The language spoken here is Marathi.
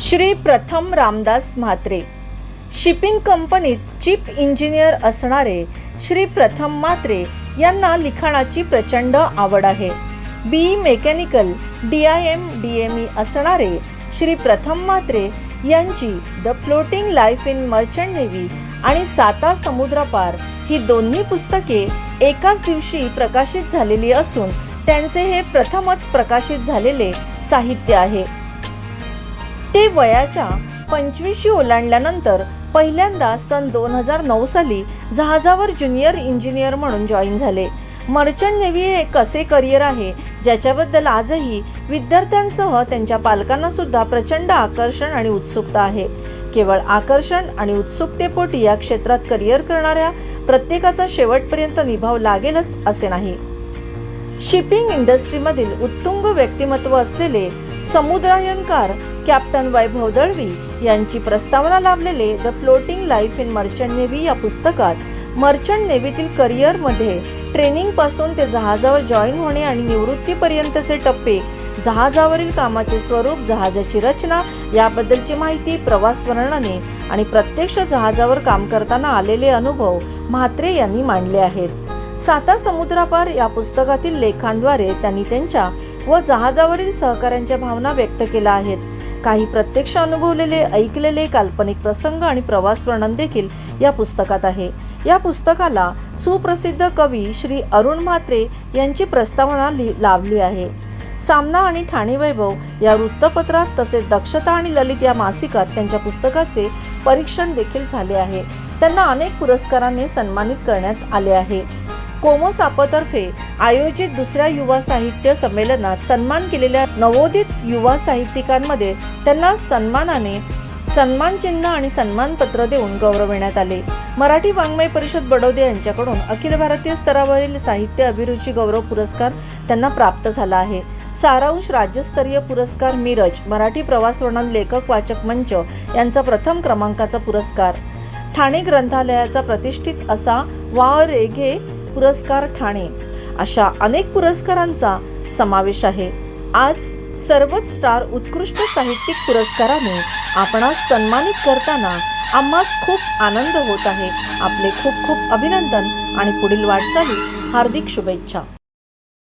श्री प्रथम रामदास म्हात्रे. शिपिंग कंपनीत चीफ इंजिनियर असणारे श्री प्रथम म्हात्रे यांना लिखाणाची प्रचंड आवड आहे. B. Mechanical D I M D M E असणारे श्री प्रथम म्हात्रे यांची the floating life in merchant navy आणि साता समुद्रपार ही दोन्ही पुस्तके एकाच दिवशी प्रकाशित झालेली असून त्यांचे हे प्रथमच प्रकाशित झालेले साहित्य आहे. ते वयाच्या पंचवीशी ओलांडल्यानंतर पहिल्यांदा सन दोन हजार नऊ साली जहाजावर ज्युनियर इंजिनियर म्हणून जॉईन झाले. मर्चंट नेव्ही हे एक असे करिअर आहे ज्याच्याबद्दल आजही विद्यार्थ्यांसह त्यांच्या पालकांना सुद्धा प्रचंड आकर्षण आणि उत्सुकता आहे. केवळ आकर्षण आणि उत्सुकतेपोटी या क्षेत्रात करिअर करणाऱ्या प्रत्येकाचा शेवटपर्यंत निभाव लागेलच असे नाही. शिपिंग इंडस्ट्रीमधील उत्तुंग व्यक्तिमत्व असलेले समुद्रायनकार कॅप्टन वैभव दळवी यांची प्रस्तावना लाभलेले the floating life in merchant navy या पुस्तकात मर्चंट नेव्हीतील करिअरमध्ये ट्रेनिंगपासून ते जहाजावर जॉईन होणे आणि निवृत्तीपर्यंतचे टप्पे जहाजावरील कामाचे स्वरूप जहाजाची रचना याबद्दलची माहिती प्रवास वर्णने आणि प्रत्यक्ष जहाजावर काम करताना आलेले अनुभव म्हात्रे यांनी मांडले आहेत. साता समुद्रापार या पुस्तकातील लेखांद्वारे त्यांनी त्यांच्या व जहाजावरील सहकाऱ्यांच्या भावना व्यक्त केल्या आहेत. काही प्रत्यक्ष अनुभवलेले ऐकलेले काल्पनिक प्रसंग आणि प्रवास वर्णन देखील या पुस्तकात आहे. या पुस्तकाला सुप्रसिद्ध कवी श्री अरुण म्हात्रे यांची प्रस्तावना लि लाभली आहे. सामना आणि ठाणे वैभव या वृत्तपत्रात तसेच दक्षता आणि ललित या मासिकात त्यांच्या पुस्तकाचे परीक्षण देखील झाले आहे. त्यांना अनेक पुरस्कारांनी सन्मानित करण्यात आले आहे. कोमो सापतर्फे आयोजित दुसऱ्या युवा साहित्य संमेलनात सन्मान केलेल्या नवोदित युवा साहित्यिकांमध्ये त्यांना सन्मानाने सन्मान चिन्ह आणि सन्मानपत्र देऊन गौरविण्यात आले. मराठी वाङ्मय परिषद बडोदे यांच्याकडून अखिल भारतीय स्तरावरील साहित्य अभिरुची गौरव पुरस्कार त्यांना प्राप्त झाला आहे. सारांश राज्यस्तरीय पुरस्कार मिरज मराठी प्रवास वर्णन लेखक वाचक मंच यांचा प्रथम क्रमांकाचा पुरस्कार. ठाणे ग्रंथालयाचा प्रतिष्ठित असा वा रेघे पुरस्कार ठाणे. अशा अनेक पुरस्कारांचा समावेश आहे. आज सर्वच स्टार उत्कृष्ट साहित्यिक पुरस्काराने आपणास सन्मानित करताना आम्हास खूप आनंद होत आहे. आपले खूप खूप अभिनंदन आणि पुढील वाटचालीस हार्दिक शुभेच्छा.